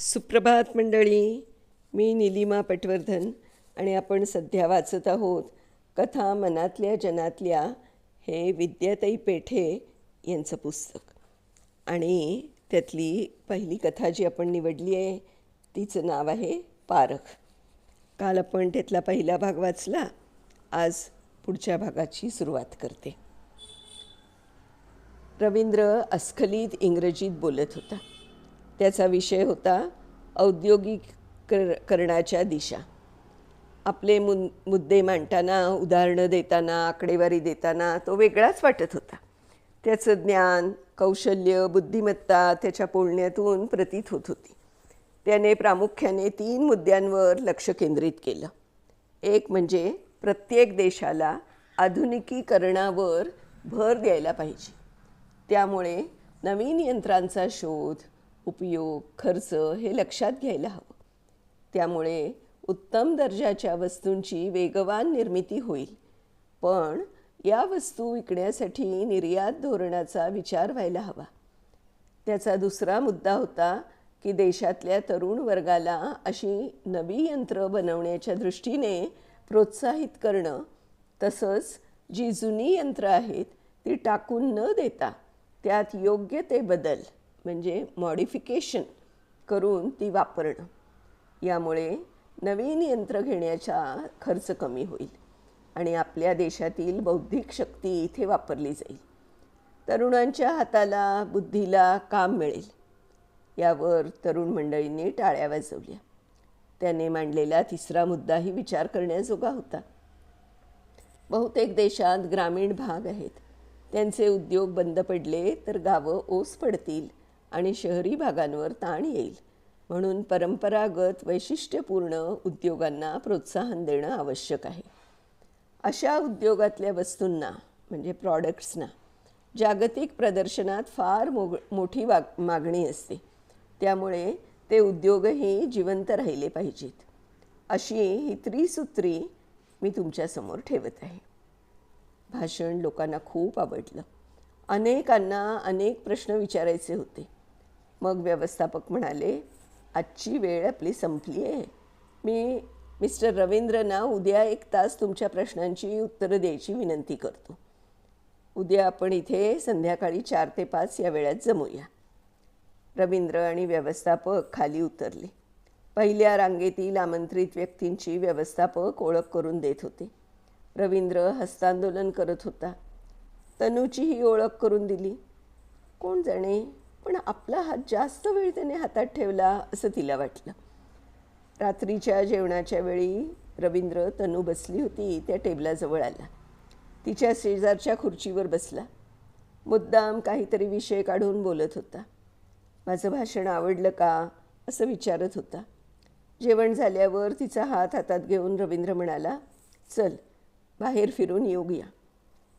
सुप्रभात मंडळी मी निलिमा पटवर्धन आणि आपण सध्या वाचत आहोत कथा मनातल्या जनातल्या हे विद्याताई पेठे यांचं पुस्तक. आणि त्यातली पहिली कथा जी आपण निवडली आहे तिचं नाव आहे पारख. काल आपण त्यातला पहिला भाग वाचला आज पुढच्या भागाची सुरुवात करते. रवींद्र अस्खलित इंग्रजीत बोलत होता. त्याचा विषय होता औद्योगिक करणाच्या दिशा. आपले मु मुद्दे मांडताना उदाहरणं देताना आकडेवारी देताना तो वेगळाच वाटत होता. त्याचं ज्ञान कौशल्य बुद्धिमत्ता त्याच्या बोलण्यातून प्रतीत होत होती. त्याने प्रामुख्याने तीन मुद्द्यांवर लक्ष केंद्रित केलं. एक म्हणजे प्रत्येक देशाला आधुनिकीकरणावर भर द्यायला पाहिजे. त्यामुळे नवीन यंत्रांचा शोध उपयोग खर्च हे लक्षात घ्यायला हवं. त्यामुळे उत्तम दर्जाच्या वस्तूंची वेगवान निर्मिती होईल. पण या वस्तू विकण्यासाठी निर्यात धोरणाचा विचार व्हायला हवा. त्याचा दुसरा मुद्दा होता की देशातल्या तरुण वर्गाला अशी नवी यंत्र बनवण्याच्या दृष्टीने प्रोत्साहित करणं तसंच जी जुनी यंत्र आहेत ती टाकून न देता त्यात योग्य ते बदल म्हणजे मॉडिफिकेशन करून ती वापरणं. यामुळे नवीन यंत्र घेण्याचा खर्च कमी होईल आणि आपल्या देशातील बौद्धिक शक्ती इथे वापरली जाईल. तरुणांच्या हाताला बुद्धीला काम मिळेल. यावर तरुण मंडळींनी टाळ्या वाजवल्या. त्याने मांडलेला तिसरा मुद्दाही विचार करण्याजोगा होता. बहुतेक देशात ग्रामीण भाग आहेत. त्यांचे उद्योग बंद पडले तर गावं ओस पडतील. आणि शहरी भागांवर ताण येईल. म्हणून परंपरागत वैशिष्ट्यपूर्ण उद्योगांना प्रोत्साहन देणं आवश्यक आहे. अशा उद्योगातल्या वस्तूंना म्हणजे प्रॉडक्ट्सना जागतिक प्रदर्शनात फार मोग मोठी वाग मागणी असते. त्यामुळे ते उद्योगही जिवंत राहिले पाहिजेत. अशी ही त्रिसूत्री मी तुमच्यासमोर ठेवत आहे. भाषण लोकांना खूप आवडलं. अनेकांना अनेक प्रश्न विचारायचे होते. मग व्यवस्थापक म्हणाले आजची वेळ आपली संपली आहे. मी मिस्टर रवींद्रना उद्या एक तास तुमच्या प्रश्नांची उत्तरं द्यायची विनंती करतो. उद्या आपण इथे संध्याकाळी चार ते पाच या वेळात जमूया. रवींद्र आणि व्यवस्थापक खाली उतरले. पहिल्या रांगेतील आमंत्रित व्यक्तींची व्यवस्थापक ओळख करून देत होते. रवींद्र हस्तांदोलन करत होता. तनूचीही ओळख करून दिली. कोण जाणे? पण आपला हात जास्त वेळ त्याने हातात ठेवला असं तिला वाटलं. रात्रीच्या जेवणाच्या वेळी रवींद्र तनू बसली होती त्या टेबलाजवळ आला. तिच्या शेजारच्या खुर्चीवर बसला. मुद्दाम काहीतरी विषय काढून बोलत होता. माझं भाषण आवडलं का? असं विचारत होता. जेवण झाल्यावर तिचा हात हातात घेऊन रवींद्र म्हणाला चल बाहेर फिरून येऊया.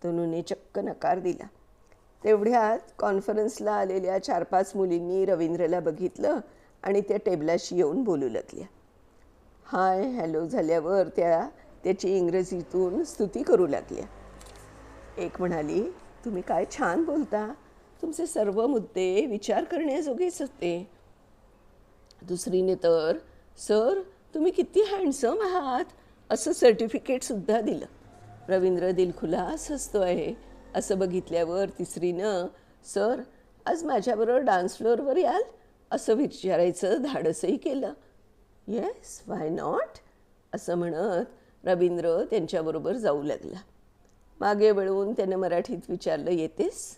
तनूने चक्क नकार दिला. तेवढ्यात कॉन्फरन्सला आलेल्या चार पाच मुलींनी रवींद्रला बघितलं आणि त्या टेबलाशी येऊन बोलू लागल्या. हाय हॅलो झाल्यावर त्या त्याची इंग्रजीतून स्तुती करू लागल्या. एक म्हणाली तुम्ही काय छान बोलता. तुमचे सर्व मुद्दे विचार करण्याजोगेच असते दुसरीने तर सर तुम्ही किती हँडसम आहात? असं सर्टिफिकेटसुद्धा दिलं. रवींद्र दिलखुलास हसतो आहे असं बघितल्यावर तिसरीनं सर आज माझ्याबरोबर डान्स फ्लोअरवर याल? असं विचारायचं धाडसही केलं. येस वाय नॉट असं म्हणत रवींद्र त्यांच्याबरोबर जाऊ लागला. मागे वळून त्यानं मराठीत विचारलं येतेस?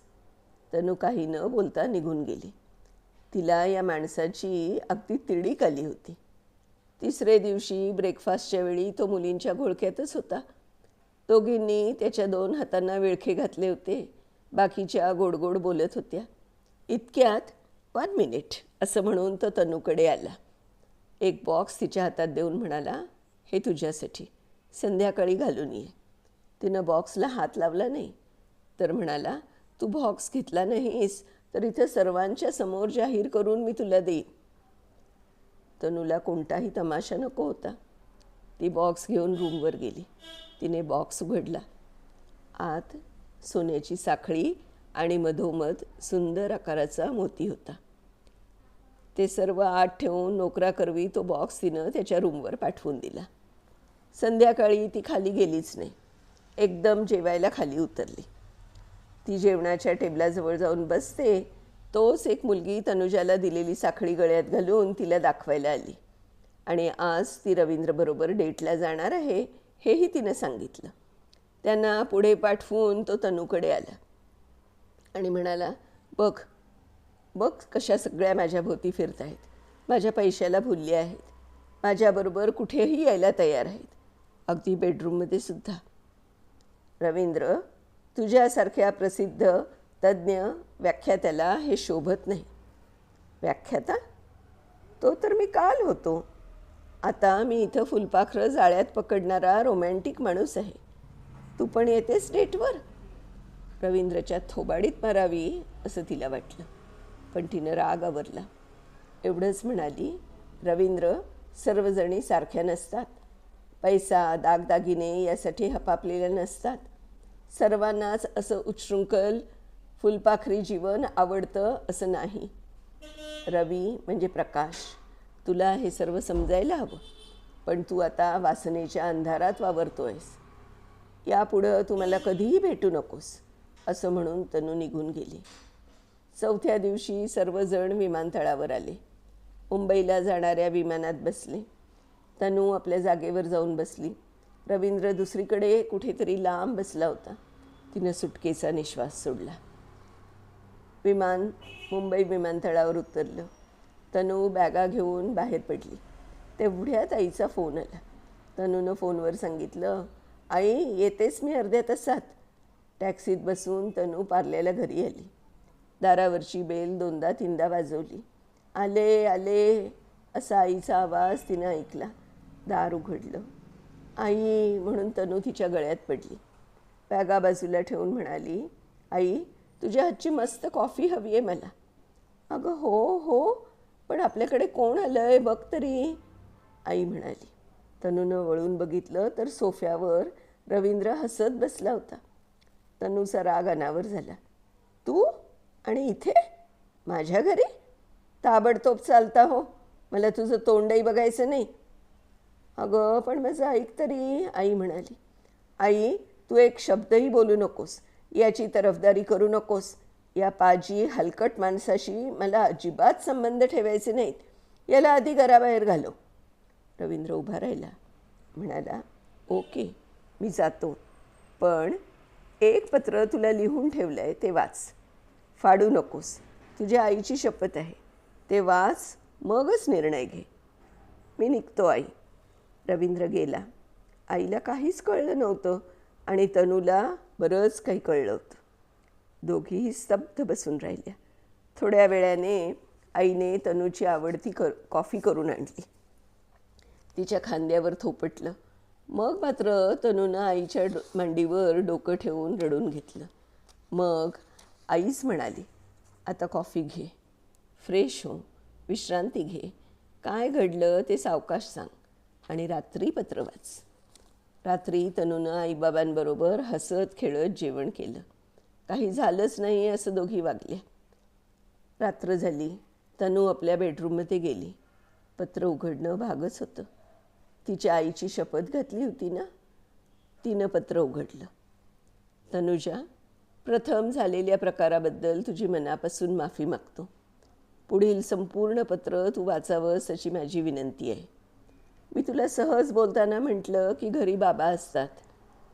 तनू काही न बोलता निघून गेली. तिला या माणसाची अगदी तिडीक आली होती. तिसरे दिवशी ब्रेकफास्टच्या वेळी तो मुलींच्या घोळक्यातच होता. दोघींनी त्याच्या दोन हातांना विळखे घातले होते. बाकीच्या गोडगोड बोलत होत्या. इतक्यात वन मिनिट असं म्हणून तो तनूकडे आला. एक बॉक्स तिच्या हातात देऊन म्हणाला हे तुझ्यासाठी संध्याकाळी घालून ये. तिनं बॉक्सला हात लावला नाही. तर म्हणाला तू बॉक्स घेतला नाहीस तर इथं सर्वांच्या समोर जाहीर करून मी तुला देईन. तनूला कोणताही तमाशा नको होता. ती बॉक्स घेऊन रूमवर गेली. तिने बॉक्स उघडला. आत सोन्याची साखळी आणि मधोमध सुंदर आकाराचा मोती होता. ते सर्व आत ठेवून नोकराकरवी तो बॉक्स तिनं त्याच्या रूमवर पाठवून दिला. संध्याकाळी ती खाली गेलीच नाही. एकदम जेवायला खाली उतरली. ती जेवणाच्या टेबलाजवळ जाऊन बसते. तोच एक मुलगी तनुजाला दिलेली साखळी गळ्यात घालून तिला दाखवायला आली. आणि आज ती रवींद्रबरोबर डेटला जाणार आहे. हेही तिनं सांगितलं. त्यांना पुढे पाठवून तो तनूकडे आला. आणि म्हणाला बघ बघ कशा सगळ्या माझ्या भोवती फिरत आहेत माझ्या पैशाला भुलल्या आहेत. माझ्याबरोबर कुठेही यायला तयार आहेत. अगदी बेडरूममध्ये सुद्धा. रवींद्र तुझ्यासारख्या प्रसिद्ध तज्ज्ञ व्याख्यात्याला हे शोभत नाही. व्याख्याता? तो तर मी काल होतो. आता मी इथं फुलपाखरं जाळ्यात पकडणारा रोमॅन्टिक माणूस आहे. तू पण येतेस डेटवर? रवींद्रच्या थोबाडीत मारावी असं तिला वाटलं. पण तिनं राग आवरला. एवढंच म्हणाली रवींद्र सर्वजणी सारख्या नसतात. पैसा दागदागिने यासाठी हपापलेल्या नसतात. सर्वांनाच असं उच्छृंखल फुलपाखरी जीवन आवडतं असं नाही. रवी म्हणजे प्रकाश. तुला हे सर्व समजायला हवं. पण तू आता वासनेच्या अंधारात वावरतो आहेस यापुढं तू मला कधीही भेटू नकोस असं म्हणून तनू निघून गेली. चौथ्या दिवशी सर्वजण विमानतळावर आले. मुंबईला जाणाऱ्या विमानात बसले. तनू आपल्या जागेवर जाऊन बसली. रवींद्र दुसरीकडे कुठेतरी लांब बसला होता. तिनं सुटकेचा निश्वास सोडला. विमान मुंबई विमानतळावर उतरलं. तनू बॅगा घेऊन बाहेर पडली. तेवढ्यात आईचा फोन आला. तनूनं फोनवर सांगितलं आई येतेच मी अर्ध्या तासात. टॅक्सीत बसून तनू पार्ल्याला घरी आली. दारावरची बेल दोनदा तीनदा वाजवली. आले आले असा आईचा आवाज तिनं ऐकला. दार उघडलं. आई म्हणून तनू तिच्या गळ्यात पडली. बॅगा बाजूला ठेवून म्हणाली आई तुझ्या हातची मस्त कॉफी हवी आहे मला. अगं हो हो पण आपल्याकडे कोण आलं आहे बघ तरी? आई म्हणाली. तनूनं वळून बघितलं तर सोफ्यावर रवींद्र हसत बसला होता. तनूचा राग अनावर झाला. तू? आणि इथे? माझ्या घरी? ताबडतोब चालता हो. मला तुझं तोंडही बघायचं नाही. अगं पण माझं ऐक तरी आई म्हणाली. आई तू एक शब्दही बोलू नकोस. याची तरफदारी करू नकोस. या पाजी हलकट माणसाशी मला अजिबात संबंध ठेवायचे नाहीत. याला आधी घराबाहेर घालो. रवींद्र उभा राहिला. म्हणाला ओके मी जातो. पण एक पत्र तुला लिहून ठेवलं आहे ते वाच. फाडू नकोस. तुझ्या आईची शपथ आहे. ते वाच मगच निर्णय घे. मी निघतो आई. रवींद्र गेला. आईला काहीच कळलं नव्हतं आणि तनूला बरंच काही कळलं होतं. दोघीही स्तब्ध बसून राहिल्या. थोड्या वेळाने आईने तनूची आवडती कर कॉफी करून आणली. तिच्या खांद्यावर थोपटलं. मग मात्र तनूनं आईच्या डो मांडीवर डोकं ठेवून रडून घेतलं. मग आईच म्हणाली आता कॉफी घे. फ्रेश हो. विश्रांती घे. काय घडलं ते सावकाश सांग. आणि रात्री पत्र वाच. रात्री तनूनं आईबाबांबरोबर हसत खेळत जेवण केलं. काही झालंच नाही असं दोघी वागले. रात्र झाली. तनू आपल्या बेडरूममध्ये गेली. पत्र उघडणं भागच होतं. तिच्या आईची शपथ घातली होती ना? तिनं पत्र उघडलं. तनुजा प्रथम झालेल्या प्रकाराबद्दल तुझी मनापासून माफी मागतो. पुढील संपूर्ण पत्र तू वाचावंस अशी माझी विनंती आहे. मी तुला सहज बोलताना म्हटलं की घरी बाबा असतात.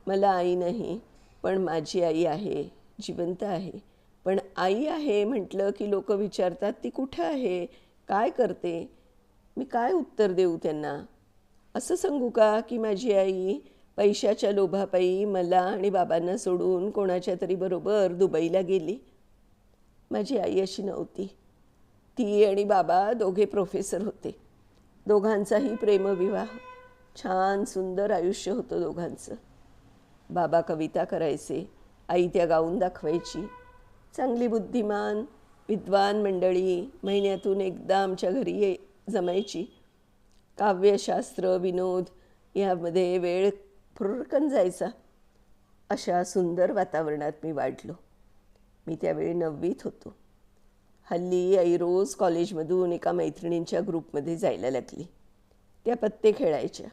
मला आई नाही पण माझी आई आहे. जिवंत आहे. पण आई आहे म्हटलं की लोक विचारतात ती कुठं आहे? काय करते? मी काय उत्तर देऊ त्यांना? असं सांगू का की माझी आई पैशाच्या लोभापायी मला आणि बाबांना सोडून कोणाच्या तरी बरोबर दुबईला गेली? माझी आई अशी नव्हती. ती आणि बाबा दोघे प्रोफेसर होते. दोघांचाही प्रेमविवाह. छान सुंदर आयुष्य होतं दोघांचं. बाबा कविता करायचे. आई त्या गाऊन दाखवायची. चांगली बुद्धिमान विद्वान मंडळी महिन्यातून एकदा आमच्या घरी ये जमायची. काव्यशास्त्र विनोद यामध्ये वेळ फुरकन जायचा. अशा सुंदर वातावरणात मी वाढलो. मी त्यावेळी नववीत होतो. हल्ली आई रोज कॉलेजमधून एका मैत्रिणींच्या ग्रुपमध्ये जायला लागली. त्या पत्ते खेळायच्या.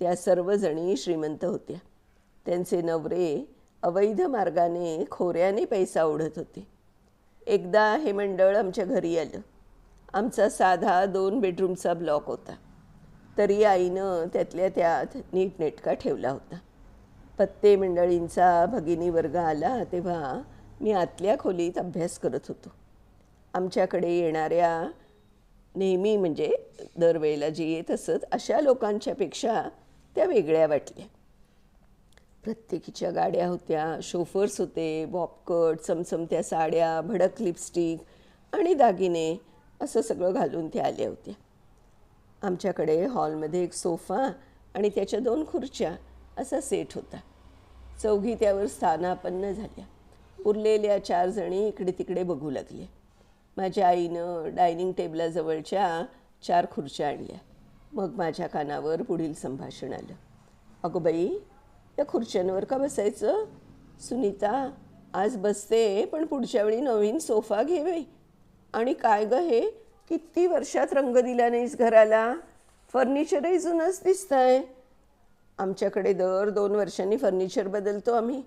त्या सर्वजणी श्रीमंत होत्या. त्यांचे नवरे अवैध मार्गाने खोऱ्याने पैसा ओढत होते. एकदा हे मंडळ आमच्या घरी आलं. आमचा साधा दोन बेडरूमचा ब्लॉक होता. तरी आईनं त्यातल्या त्यात नीटनेटका ठेवला होता. पत्ते मंडळींचा भगिनी वर्ग आला तेव्हा मी आतल्या खोलीत अभ्यास करत होतो. आमच्याकडे येणाऱ्या नेहमी म्हणजे दरवेळेला जे येत असत अशा लोकांच्यापेक्षा त्या वेगळ्या वाटल्या. प्रत्येकीच्या गाड्या होत्या. शोफर्स होते बॉपकट चमचमत्या साड्या भडक लिपस्टिक आणि दागिने असं सगळं घालून त्या आल्या होत्या. आमच्याकडे हॉलमध्ये एक सोफा आणि त्याच्या दोन खुर्च्या असा सेट होता. चौघी त्यावर स्थानापन्न झाल्या. उरलेल्या चार जणी इकडे तिकडे बघू लागले. माझ्या आईनं डायनिंग टेबलाजवळच्या चार खुर्च्या आणल्या. मग माझ्या कानावर पुढील संभाषण आलं. अगं बाई त्या खुर्च्यांवर का बसायचं? सुनीता आज बसते पण पुढच्या वेळी नवीन सोफा घेवे. आणि काय ग हे? किती वर्षात रंग दिला नाहीस घराला? फर्निचरही जुनंच दिसतंय. आमच्याकडे दर दोन वर्षांनी फर्निचर बदलतो आम्ही.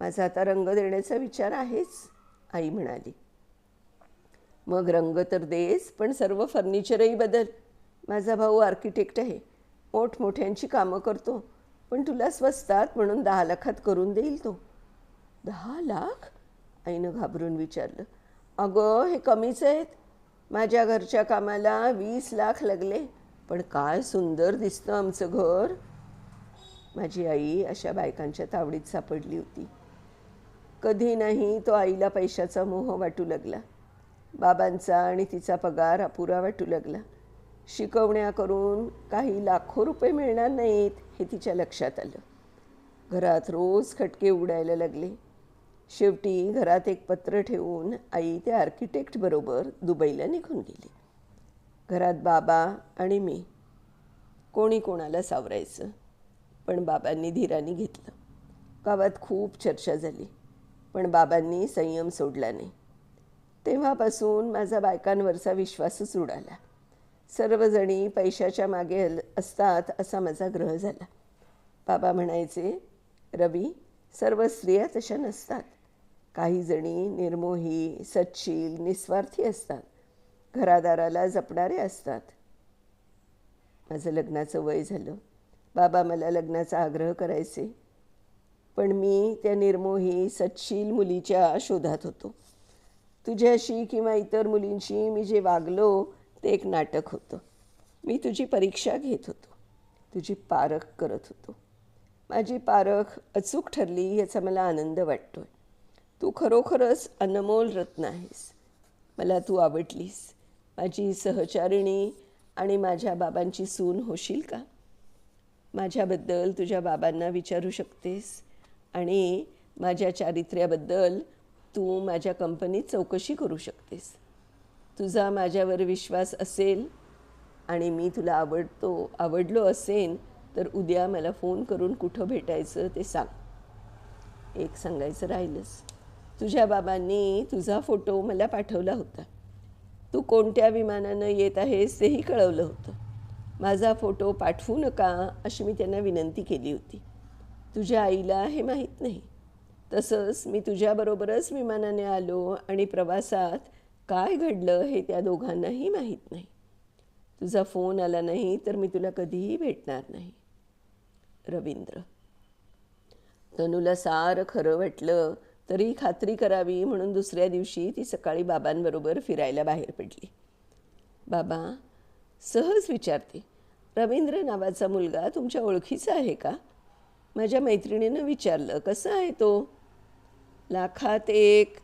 माझा आता रंग देण्याचा विचार आहेच आई म्हणाली. मग रंग तर देस पण सर्व फर्निचरही बदल. माझा भाऊ आर्किटेक्ट आहे. मोठमोठ्यांची कामं करतो. पण तुला स्वस्तात म्हणून दहा लाखात करून देईल तो. दहा लाख? आईनं घाबरून विचारलं. अगं हे कमीच आहेत. माझ्या घरच्या कामाला वीस लाख लागले. पण काय सुंदर दिसतं आमचं घर. माझी आई अशा बायकांच्या तावडीत सापडली होती. कधी नाही तो आईला पैशाचा मोह वाटू लागला. बाबांचा आणि तिचा पगार अपुरा वाटू लागला. शिकवण्या करून काही लाखो रुपये मिळणार नाहीत हे तिच्या लक्षात आलं. घरात रोज खटके उडायला लागले. शेवटी घरात एक पत्र ठेवून आई त्या आर्किटेक्टबरोबर दुबईला निघून गेली. घरात बाबा आणि मी. कोणी कोणाला सावरायचं पण बाबांनी धीराने घेतलं. गावात खूप चर्चा झाली पण बाबांनी संयम सोडला नाही. तेव्हापासून माझा बायकांवरचा विश्वासच उडाला. सर्वजणी पैशाच्या मागे असतात असा माझा ग्रह झाला. बाबा म्हणायचे रवी सर्व स्त्रिया तशा नसतात. काही जणी निर्मोही सच्शील निस्वार्थी असतात. घरादाराला जपणारे असतात. माझं लग्नाचं वय झालं. बाबा मला लग्नाचा आग्रह करायचे. पण मी त्या निर्मोही सच्शील मुलीच्या शोधात होतो. तुझ्याशी किंवा इतर मुलींशी मी जे वागलो ते एक नाटक होतं. मी तुझी परीक्षा घेत होतो. तुझी पारख करत होतो. माझी पारख अचूक ठरली याचा मला आनंद वाटतोय. तू खरोखरच अनमोल रत्न आहेस. मला तू आवडलीस. माझी सहचारिणी आणि माझ्या बाबांची सून होशील का? माझ्याबद्दल तुझ्या बाबांना विचारू शकतेस आणि माझ्या चारित्र्याबद्दल तू माझ्या कंपनीत चौकशी करू शकतेस. तुझा माझ्यावर विश्वास असेल आणि मी तुला आवडतो आवडलो असेन तर उद्या मला फोन करून कुठं भेटायचं ते सांग. एक सांगायचं राहिलंच. तुझ्या बाबांनी तुझा फोटो मला पाठवला होता. तू कोणत्या विमानानं येत आहेस तेही कळवलं होतं. माझा फोटो पाठवू नका अशी मी त्यांना विनंती केली होती. तुझ्या आईला हे माहीत नाही. तसंच मी तुझ्याबरोबरच विमानाने आलो आणि प्रवासात काय घडलं हे त्या दोघांनाही माहीत नाही. तुझा फोन आला नाही तर मी तुला कधीही भेटणार नाही. रवींद्र. तनूला सारं खरं वाटलं तरी खात्री करावी म्हणून दुसऱ्या दिवशी ती सकाळी बाबांबरोबर फिरायला बाहेर पडली. बाबा सहज विचारते रवींद्र नावाचा मुलगा तुमच्या ओळखीचा आहे का? माझ्या मैत्रिणीनं विचारलं कसं आहे तो? लाखात एक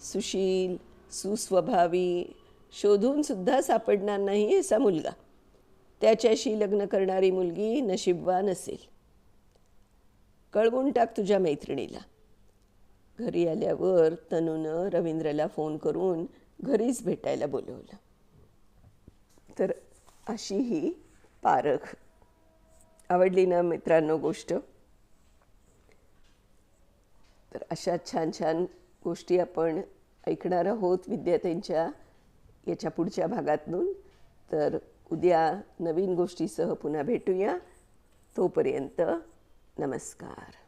सुशील सुस्वभावी शोधून सुद्धा सापडणार नाही असा मुलगा. त्याच्याशी लग्न करणारी मुलगी नशीबवान असेल. कळवून टाक तुझ्या मैत्रिणीला. घरी आल्यावर तनूनं रवींद्रला फोन करून घरीच भेटायला बोलवलं. तर अशी ही पारख. आवडली ना मित्रांनो गोष्ट? तर अशा छान छान गोष्टी आपण ऐकणार आहोत विद्यार्थ्यांच्या याच्या पुढच्या भागातून. तर उद्या नवीन गोष्टीसह पुन्हा भेटूया. तोपर्यंत नमस्कार.